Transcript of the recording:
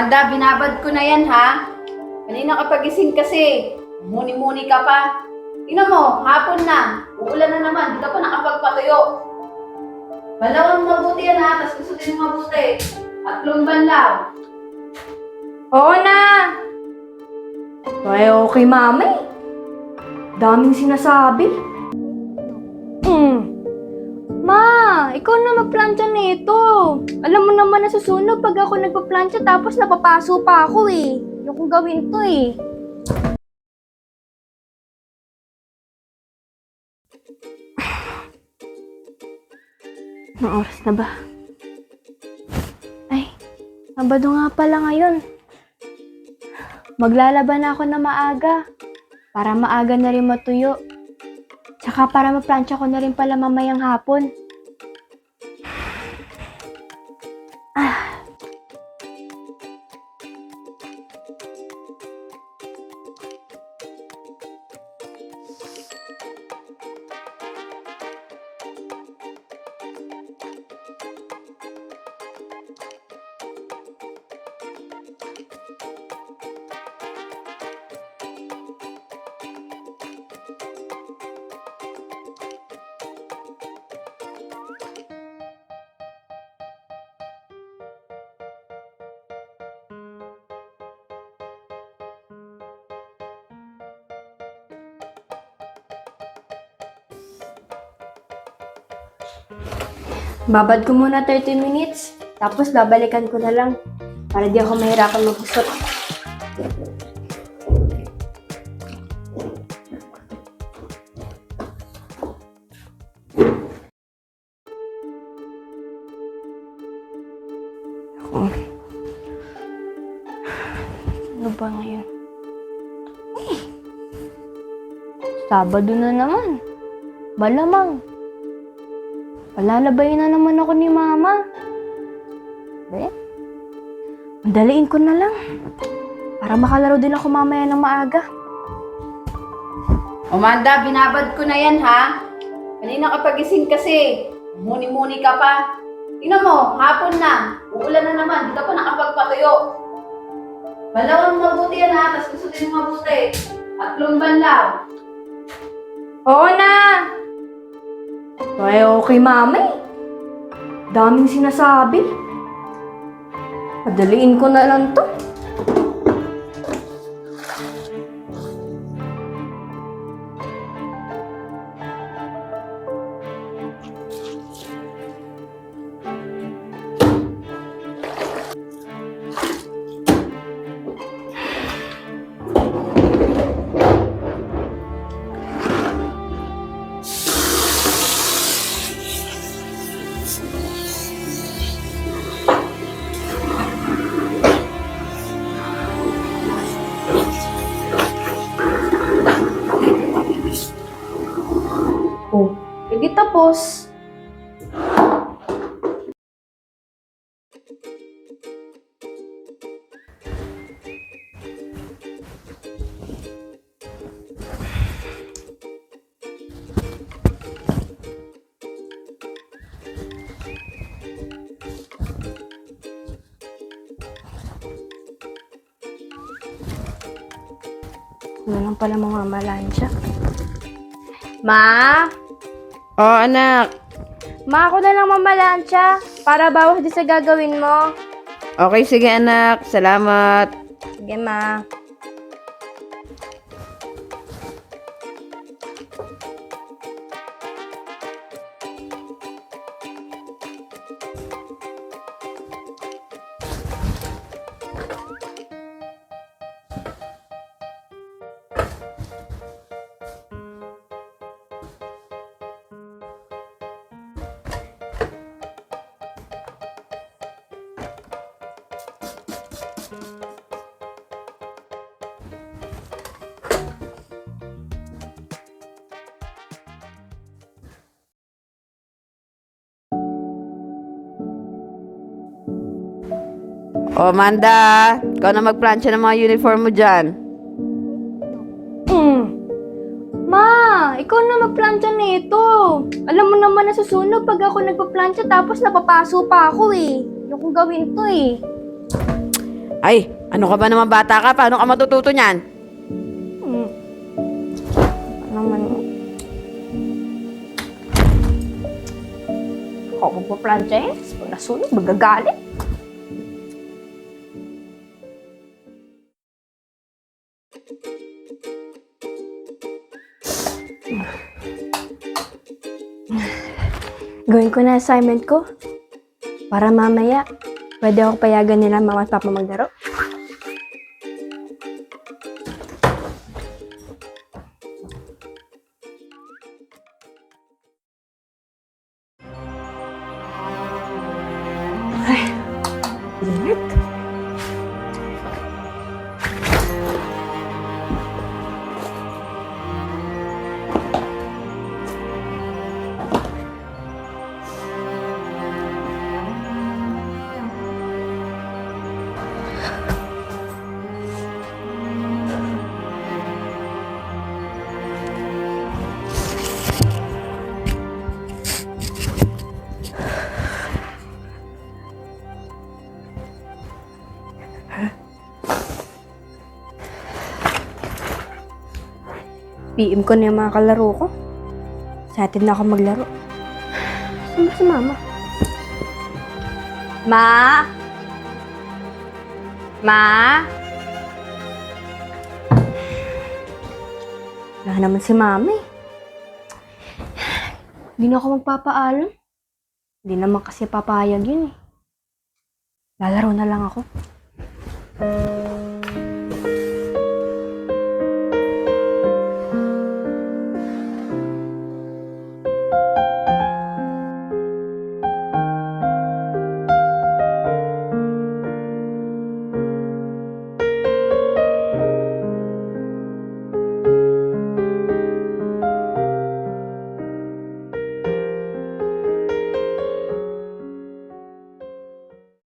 Anda, binabad ko na yan ha. Kanina ka pagising kasi. Muni-muni ka pa. Tingnan mo, hapon na. Uulan na naman, di ka pa nakapagpatuyo. Balawang mabuti yan ha, tapos gusto mo mabuti. Tatlong banlaw. Oo na! Ay, okay, mama eh. Daming sinasabi. Hmm. Ma, ikaw na magplantsa nito. Alam mo naman na susunog pag ako nagpaplantsa tapos napapaso pa ako eh. Ayokong gawin to eh. Anong oras na ba? Ay, Sabado nga pala ngayon. Maglalaban ako na maaga. Para maaga na rin matuyo. Tsaka para maplansya ko na rin pala mamayang hapon. Ah. Babad ko muna 30 minutes. Tapos babalikan ko na lang. Para di ako mahirapan magusot. Ano ba ngayon? Sabado na naman. Malamang. Palalabayin na naman ako ni Mama. Be? Madaliin ko na lang. Para makalaro din ako mamaya ng maaga. Amanda, binabad ko na yan ha. Kanina ka pagising kasi. Muni-muni ka pa. Tingnan mo, hapon na. Uulan na naman, di ka pa nakapagpatuyo. Balawang mabuti yan ha, tapos gusto mo mabuti. Tatlong banlaw. Oo na! Ay, okay, Mama eh. Daming sinasabi. Madaliin ko na lang to. Hindi tapos. Ano lang pala mga malansya. Ma? Oh, anak. Ma, ako na lang mamalansya para bawas din sa gagawin mo. Okay, sige anak. Salamat. Sige, ma. Oh, Amanda. Ikaw na magplansya ng mga uniform mo dyan. Mm. Ma, ikaw na magplantsa nito. Alam mo naman na susunog pag ako nagpaplantsa tapos napapaso pa ako eh. Ayokong gawin to eh. Ay, ano ka ba naman bata ka? Paano ka matututo niyan? Hmm. Ano naman mo? Ako magpa-plancha yan. Tapos Pag nasunog, magagalit. Gawin ko na assignment ko. Para mamaya, pwede ako payagan nila mama at papa maglaro. PM ko na yung mga kalaro ko. Sa atin na ako maglaro. Saan si mama? Ma? Ma? Wala naman si mama. Hindi na ako magpapaalam. Hindi naman kasi papayag yun eh. Lalaro na lang ako.